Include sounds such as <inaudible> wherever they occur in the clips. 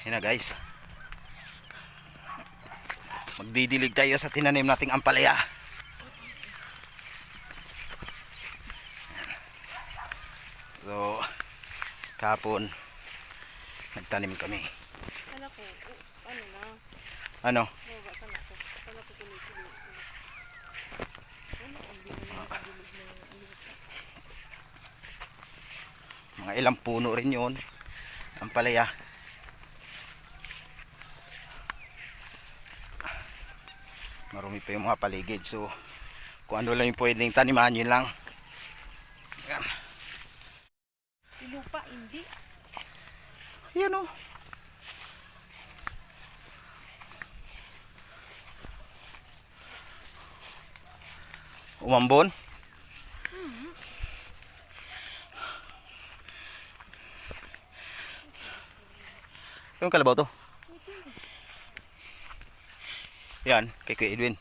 Ayan na guys. Magdidilig tayo sa tinanim nating ampalaya. So, kapon, nagtanim kami. Ano ko, ano na, Ano? Ano, ano. Mga ilang puno rin yun. Ampalaya. Marumi pa yung mga paligid. So, kung ano lang yung pwedeng taniman, yun lang. Yung lupa, hindi. Ayan o. Umambon? Yung kalabaw to? Yan, kay Kuya Edwin.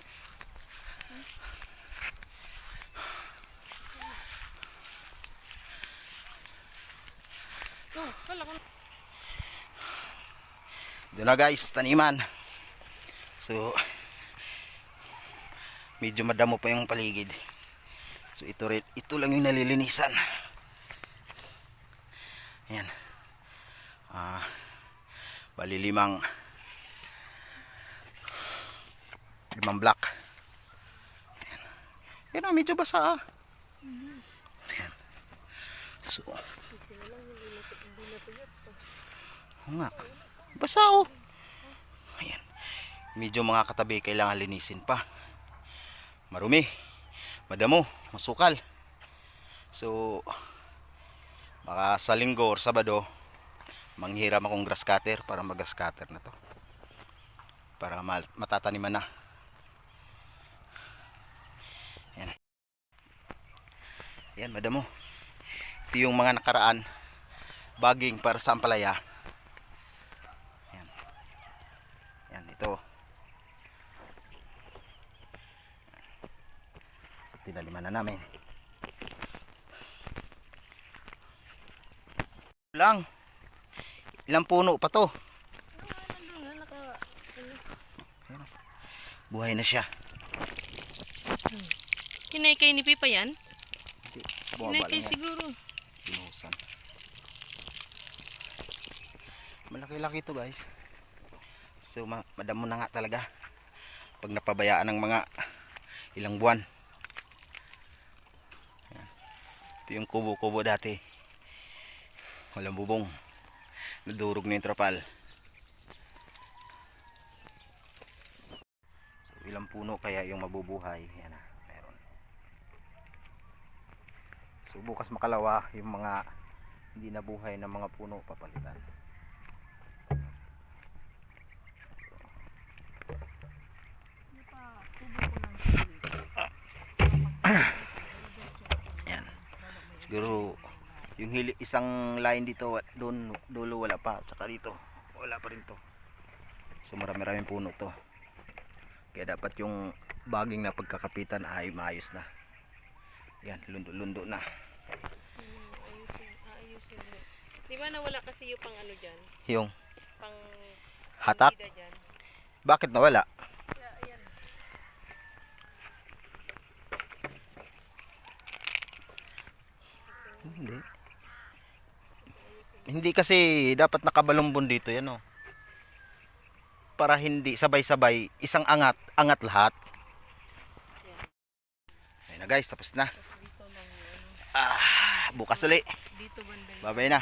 Doon na guys, taniman. So, medyo madamo pa yung paligid. So, ito, rin, ito lang yung nalilinisan. Ayan. Ah, bali limang limang block. Ayan na, medyo basa ah. Ayan. So, Oo nga. Basa oh. Ayan. Medyo mga katabi kailangan linisin pa. Marumi. Madamo. Masukal. So, baka sa linggo or sabado, manghiram akong grass cutter para mag-grass cutter na to. Para ma- matataniman na. Ayan, madamo. Ito yung mga nakaraan baging para sa ampalaya. Yan, ito. So, tinaliman na namin. Lang. Ilang puno pa to. Buhay na siya. Kinaykay ni Pipa yan? Bumaba yan. siguro. Pinuhusan. Malaki-laki to guys. So ma madamo na nga talaga. Pag napabayaan ng mga ilang buwan. Yan. Ito yung kubo-kubo dati. Walang bubong. Nadurog na yung trapal. So ilang puno kaya yung mabubuhay. Yan na. So bukas makalawa yung mga hindi nabuhay ng mga puno papalitan. <coughs> Yan. Siguro yung hili, isang line dito wa- doon dulo wala pa tsaka dito wala pa rin to. So marami-raming puno to. Kaya dapat yung baging na pagkakapitan ay maayos na. Yan, lundo-lundo na. Ayusin, ayusin. Di ba nawala kasi yung pang ano dyan? Yung Pang Hatak? dyan. bakit nawala? Ayan. Hindi. Hindi kasi dapat nakabalumbon dito yan oh. Para hindi sabay-sabay isang angat, angat lahat. Guys, tapos na. Ah, bukas uli. Babay na.